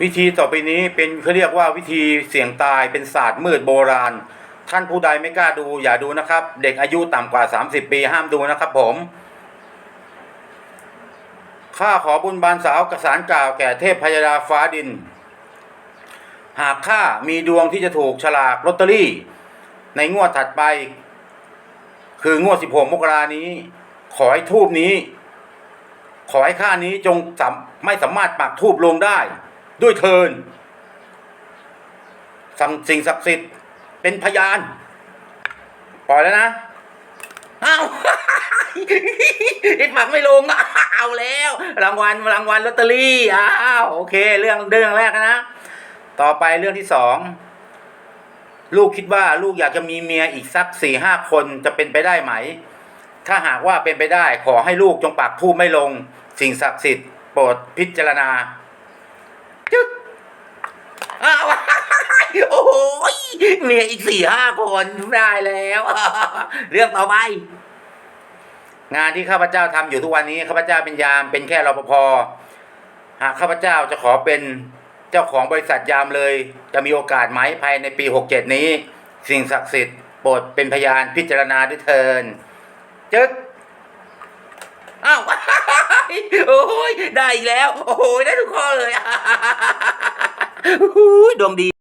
วิธีต่อไปนี้เป็นเขาเรียกว่าวิธีเสี่ยงตายเป็นศาสตร์มืดโบราณ ท่านผู้ใดไม่กล้าดูอย่าดูนะครับ เด็กอายุต่ำกว่า 30 ปีห้ามดูนะครับผมข้าขอบุญบานสาวกสารกล่าวแก่เทพพยดาฟ้าดิน หากข้ามีดวงที่จะถูกฉลากลอตเตอรี่ ในงวดถัดไป คืองวด 16 มกรานี้ ขอให้ทูบนี้ ขอให้ข้านี้จงสามไม่สามารถปักทูบลงได้ ด้วยเทินสั่งสิ่งศักดิ์สิทธิ์เป็นพยาน ปล่อยแล้วนะอ้าวไอ้ปักไม่ลงเอาแล้ว รางวัลรางวัลลอตเตอรี่อ้าวโอเค เรื่องเรื่องแรกนะ ต่อไปเรื่องที่สองลูกคิดว่าลูกอยากจะมีเมียอีกสักสี่ห้าคนจะเป็นไปได้ไหม ถ้าหากว่าเป็นไปได้ ขอให้ลูกจงปักทูบไม่ลง สิ่งศักดิ์สิทธิ์โปรดพิจารณา จึ๊กอ้าว โอ้โหเมียอีกสี่ห้าคนได้แล้ว เรื่องต่อไป งานที่ข้าพเจ้าทำอยู่ทุกวันนี้ข้าพเจ้าเป็นยามเป็นแค่รปภหากข้าพเจ้าจะขอเป็นเจ้าของบริษัทยามเลย จะมีโอกาสไหมภายในปีหกเจ็ดนี้ สิ่งศักดิ์สิทธิ์โปรดเป็นพยานพิจารณาด้วยเทินจึ๊กอ้าวโอ้ยได้อีกแล้ว โอ้โหได้ทุกข้อเลยโอ้โหดวงดี